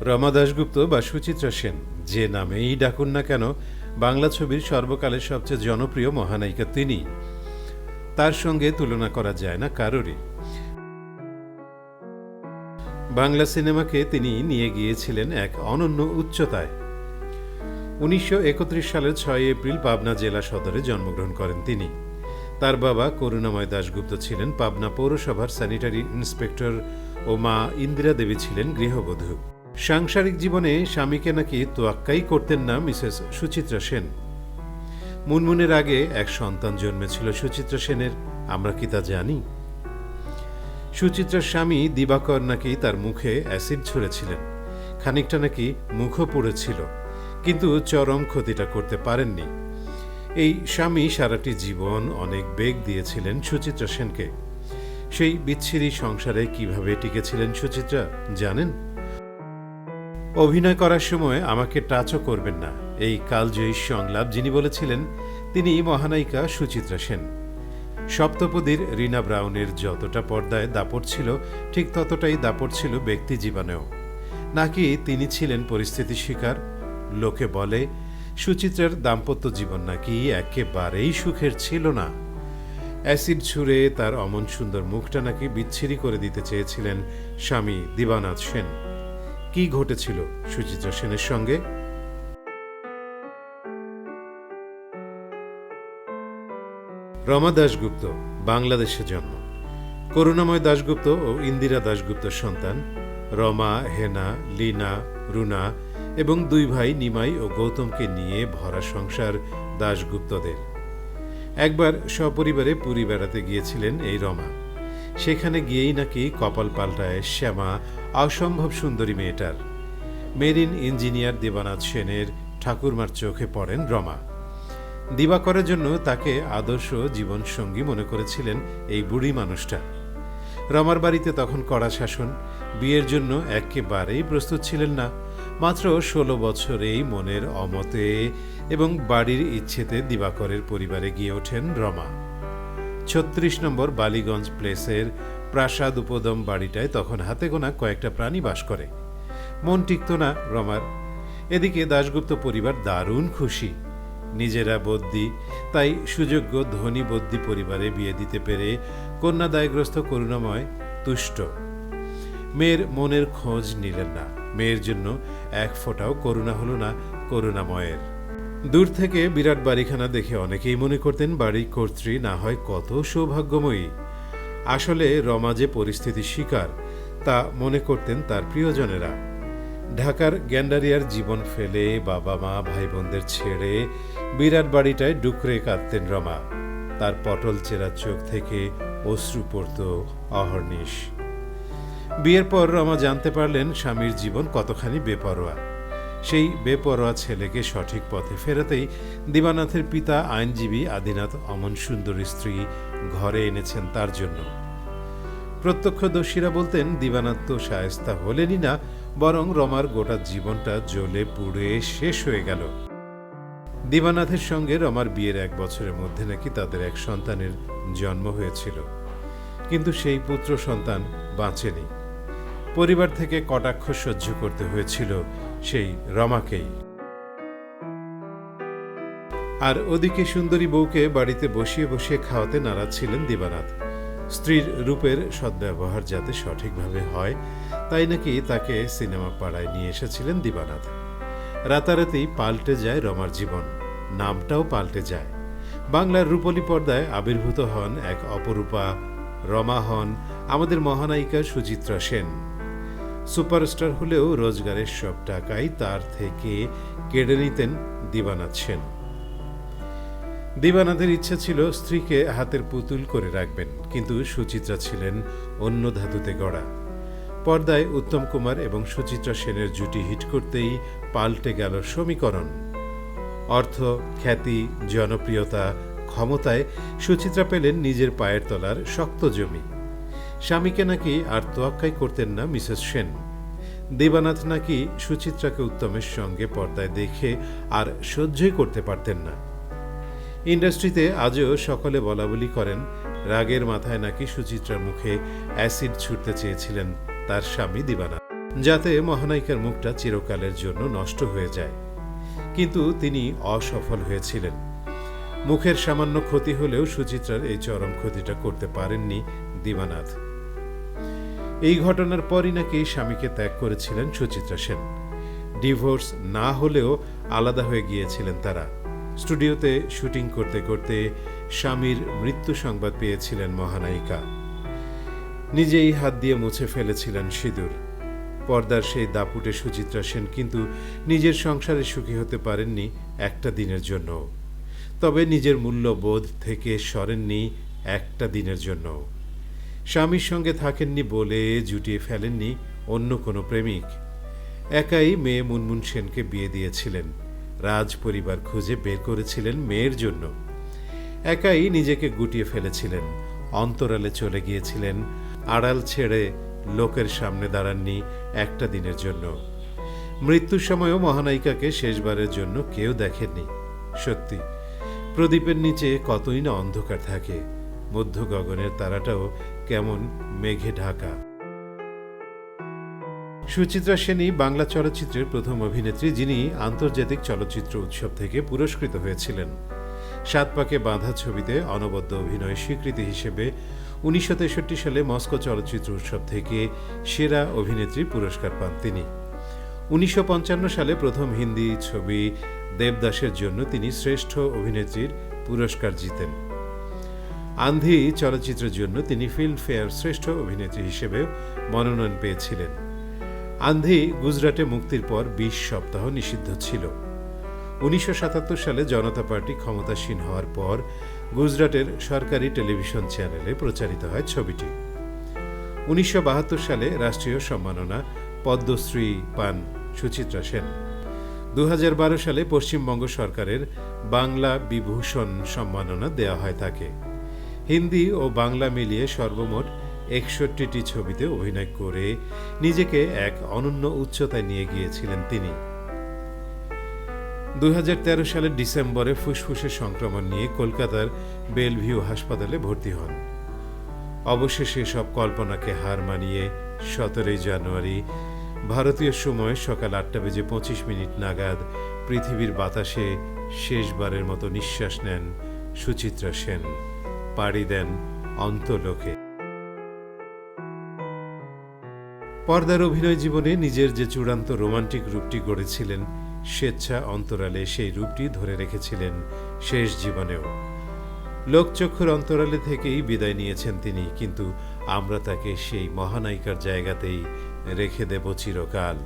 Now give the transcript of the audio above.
রমা দাশগুপ্ত বা সুচিত্রা সেন, যে নামেই ডাকুন না কেন, বাংলা ছবির সর্বকালের সবচেয়ে জনপ্রিয় মহানায়িকা তিনি। তার সঙ্গে তুলনা করা যায় না কারোরই। বাংলা সিনেমাকে তিনি নিয়ে গিয়েছিলেন এক অনন্য উচ্চতায়। উনিশশো একত্রিশ সালের ছয় এপ্রিল পাবনা জেলা সদরে জন্মগ্রহণ করেন তিনি। তার বাবা করুণাময় দাশগুপ্ত ছিলেন, পাবনা পৌরসভার স্যানিটারি ইন্সপেক্টর ও মা ইন্দিরা দেবী ছিলেন গৃহবধূ। সাংসারিক জীবনে স্বামীকে নাকি তোয়াক্কাই করতেন না মিসেস সুচিত্রা সেন। মুনমুনের আগে এক সন্তান জন্মেছিল সুচিত্রা সেনের, আমরা কি তা জানি? সুচিত্রার স্বামী দিবাকর নাকি তার মুখে অ্যাসিড ছুঁড়েছিলেন। খানিকটা নাকি মুখও পড়েছিল, কিন্তু চরম ক্ষতিটা করতে পারেননি। এই স্বামী সারাটি জীবন অনেক বেগ দিয়েছিলেন সুচিত্রা সেনকে। সেই বিচ্ছিরি সংসারে কীভাবে টিকেছিলেন সুচিত্রা, জানেন? অভিনয় করার সময় আমাকে টাচও করবেন না। এই কালজয়ী সংলাপ যিনি বলেছিলেন, তিনি মহানায়িকা সুচিত্রা সেন। সপ্তপদীর রিনা ব্রাউনের যতটা পর্দায় দাপট ছিল, ঠিক ততটাই দাপট ছিল ব্যক্তি জীবনেও। নাকি তিনি ছিলেন পরিস্থিতি শিকার? লোকে বলে, সুচিত্রার দাম্পত্য জীবন নাকি একেবারেই সুখের ছিল না। অ্যাসিড ছুঁড়ে তার অমন সুন্দর মুখটা নাকি বিচ্ছিরি করে দিতে চেয়েছিলেন স্বামী দিবানাথ সেন। কি ঘটেছিল সুচিত্রা সেনের সঙ্গে? রমা দাশগুপ্ত, বাংলাদেশে জন্ম। করুণাময় দাশগুপ্ত ও ইন্দিরা দাশগুপ্তর সন্তান, রমা, হেনা, লিনা, রুনা এবং দুই ভাই নিমাই ও গৌতমকে নিয়ে ভরা সংসার দাশগুপ্তদের। একবার সপরিবারে পুরী বেড়াতে গিয়েছিলেন এই রমা। সেখানে গিয়েই নাকি কপাল পাল্টায় শ্যামা অসম্ভব সুন্দরী মেয়েটার। মেরিন ইঞ্জিনিয়ার দেবানাথ সেনের ঠাকুরমার চোখে পড়েন রমা। দিবাকরের জন্য তাকে আদর্শ জীবনসঙ্গী মনে করেছিলেন এই বুড়ি মানুষটা। রমার বাড়িতে তখন কড়া শাসন, বিয়ের জন্য একেবারেই প্রস্তুত ছিলেন না। মাত্র ষোলো বছরেই মনের অমতে এবং বাড়ির ইচ্ছেতে দিবাকরের পরিবারে গিয়ে ওঠেন রমা। ছত্রিশ নম্বর বালিগঞ্জ প্লেসের প্রাসাদ উপদম বাড়িটায় তখন হাতে গোনা কয়েকটা প্রাণী বাস করে। মন টিকত না, রমার। এদিকে দাশগুপ্ত পরিবার দারুণ খুশি। নিজেরা বদ্যি, তাই সুযোগ্য ধনী বদ্যি পরিবারে বিয়ে দিতে পেরে কন্যাদায়গ্রস্ত করুণাময়, তুষ্ট। মেয়ের মনের খোঁজ নিলেন না। মেয়ের জন্য এক ফোঁটাও করুণা হলো না করুণাময়ের। দূর থেকে বিরাট বাড়িখানা দেখে অনেকেই মনে করতেন বাড়ি কর্ত্রী না হয় কত সৌভাগ্যময়ী। আসলে রমা যে পরিস্থিতির শিকার, তা মনে করতেন তার প্রিয়জনেরা। ঢাকার গ্যান্ডারিয়ার জীবন ফেলে বাবা মা ভাই বোনদের ছেড়ে বিরাট বাড়িটায় ডুকরে কাঁদতেন রমা। তার পটল চেরা চোখ থেকে অশ্রু পড়ত অহর্নিশ। বিয়ের পর রমা জানতে পারলেন স্বামীর জীবন কতখানি বেপরোয়া। সেই বেপরোয়া ছেলেকে সঠিক পথে ফেরাতেই দিবানাথের পিতা, আইনজীবী আদিনাথ অমন সুন্দর স্ত্রী ঘরে এনেছেন তার জন্য। প্রত্যক্ষদর্শীরা বলতেন, দিবানাথ তো শায়েস্তা হলেনই না, বরং রমার গোটা জীবনটা জ্বলে পুড়ে শেষ হয়ে গেল। দিবানাথের সঙ্গে রমার বিয়ের এক বছরের মধ্যে নাকি তাদের এক সন্তানের জন্ম হয়েছিল। কিন্তু সেই পুত্র সন্তান বাঁচেনি। পরিবার থেকে কটাক্ষ সহ্য করতে হয়েছিল সেই রমাকেই। আর ওদিকে সুন্দরী বউকে বাড়িতে বসিয়ে বসিয়ে খাওয়াতে নারাজ ছিলেন দিবানাথ। স্ত্রীর রূপের সদ্ব্যবহার যাতে সঠিকভাবে হয়, তাই নাকি তাকে সিনেমা পাড়ায় নিয়ে এসেছিলেন দিবানাথ। রাতারাতি পাল্টে যায় রমার জীবন, নামটাও পাল্টে যায়। বাংলার রূপলী পর্দায় আবির্ভূত হন এক অপরূপা রমা হন আমাদের মহানায়িকা সুচিত্রা সেন। সুপারস্টার হলেও রোজগারের সব টাকাই তার থেকে কেড়ে নিতেন দিবানাথ সেন। দিবানাথের ইচ্ছা ছিল স্ত্রীকে হাতের পুতুল করে রাখবেন, কিন্তু সুচিত্রা ছিলেন অন্য ধাতুতে গড়া। পর্দায় উত্তম কুমার এবং সুচিত্রা সেনের জুটি হিট করতেই পাল্টে গেল সমীকরণ। অর্থ, খ্যাতি, জনপ্রিয়তা, ক্ষমতায় সুচিত্রা পেলেন নিজের পায়ের তলার শক্ত জমি। স্বামীকে নাকি আর তোয়াক্কাই করতেন না মিসেস সেন। দেবানাথ নাকি সুচিত্রাকে উত্তমের সঙ্গে পর্দায় দেখে আর সহ্যই করতে পারতেন না। ইন্ডাস্ট্রিতে আজও সকলে বলা বলি করেন, রাগের মাথায় নাকি সুচিত্রার মুখে অ্যাসিড ছুটতে চেয়েছিলেন তার স্বামী দিবানাথ, যাতে মহানায়িকার মুখটা চিরকালের জন্য নষ্ট হয়ে যায়। কিন্তু তিনি অসফল হয়েছিলেন। মুখের সামান্য ক্ষতি হলেও সুচিত্রার এই চরম ক্ষতিটা করতে পারেননি দিবানাথ। এই ঘটনার পরই নাকি স্বামীকে ত্যাগ করেছিলেন সুচিত্রা সেন। ডিভোর্স না হলেও আলাদা হয়ে গিয়েছিলেন তারা। স্টুডিওতে শুটিং করতে করতে স্বামীর মৃত্যু সংবাদ পেয়েছিলেন মহানায়িকা। নিজেই হাত দিয়ে মুছে ফেলেছিলেন সিঁদুর। পর্দার সেই দাপুটে সুচিত্রা সেন কিন্তু নিজের সংসারে সুখী হতে পারেননি একটা দিনের জন্য তবে নিজের মূল্যবোধ থেকে সরেননি একটা দিনের জন্য স্বামীর সঙ্গে থাকেননি বলে জুটিয়ে ফেলেননি অন্য কোনো প্রেমিক। একাই মেয়ে মুনমুন সেনকে বিয়ে দিয়েছিলেন। রাজ পরিবার খুঁজে বের করেছিলেন মেয়ের জন্য। একাই নিজেকে গুটিয়ে ফেলেছিলেন। অন্তরালে চলে গিয়েছিলেন, আড়াল ছেড়ে লোকের সামনে দাঁড়াননি একটা দিনের জন্য। মৃত্যুর সময়ও মহানায়িকাকে শেষবারের জন্য কেউ দেখেননি। সত্যি, প্রদীপের নিচে কতই না অন্ধকার থাকে। মধ্য গগনের তারাটাও কেমন মেঘে ঢাকা। সুচিত্রা সেনই বাংলা চলচ্চিত্রের প্রথম অভিনেত্রী, যিনি আন্তর্জাতিক চলচ্চিত্র উৎসব থেকে পুরস্কৃত হয়েছিলেন। সাত পাকে বাঁধা ছবিতে অনবদ্য অভিনয় স্বীকৃতি হিসেবে উনিশশো তেষট্টি সালে মস্কো চলচ্চিত্র উৎসব থেকে সেরা অভিনেত্রী পুরস্কার পান তিনি। উনিশশো পঞ্চান্ন সালে প্রথম হিন্দি ছবি দেবদাসের জন্য তিনি শ্রেষ্ঠ অভিনেত্রীর পুরস্কার জিতেন। আন্ধি চলচ্চিত্রের জন্য তিনি ফিল্মফেয়ার শ্রেষ্ঠ অভিনেত্রী হিসেবে মনোনয়ন পেয়েছিলেন। আন্ধি গুজরাটে মুক্তির পর বিশ সপ্তাহ নিষিদ্ধ ছিল। উনিশশো সাতাত্তর সালে জনতা পার্টি ক্ষমতাসীন হওয়ার পর গুজরাটের সরকারি টেলিভিশন চ্যানেলে প্রচারিত হয় ছবিটি। উনিশশো বাহাত্তর সালে রাষ্ট্রীয় সম্মাননা পদ্মশ্রী পান সুচিত্রা সেন। দু হাজার বারো সালে পশ্চিমবঙ্গ সরকারের বাংলা বিভূষণ সম্মাননা দেওয়া হয় তাকে। হিন্দি ও বাংলা মিলিয়ে সর্বমোট একষট্টিটি ছবিতে অভিনয় করে নিজেকে এক অনন্য উচ্চতায় নিয়ে গিয়েছিলেন তিনি। দু সালের ডিসেম্বরে ফুসফুসের সংক্রমণ নিয়ে কলকাতার বেলভিউ হাসপাতালে ভর্তি হন। অবশেষে সব কল্পনাকে হার মানিয়ে সতেরোই জানুয়ারি ভারতীয় সময় সকাল আটটা বেজে পঁচিশ মিনিট নাগাদ পৃথিবীর বাতাসে শেষবারের মতো নিঃশ্বাস নেন সুচিত্রা সেন। পাড়ি দেন অন্তলোকে। পর্দার অভিনয় জীবনে নিজের যে চূড়ান্ত রোমান্টিক রূপটি গড়েছিলেন, স্বেচ্ছা অন্তরালে সেই রূপটি ধরে রেখেছিলেন শেষ জীবনেও। লোকচক্ষুর অন্তরালে থেকেই বিদায় নিয়েছেন তিনি, কিন্তু আমরা তাকে সেই মহানায়িকার জায়গাতেই রেখে দেব চিরকাল।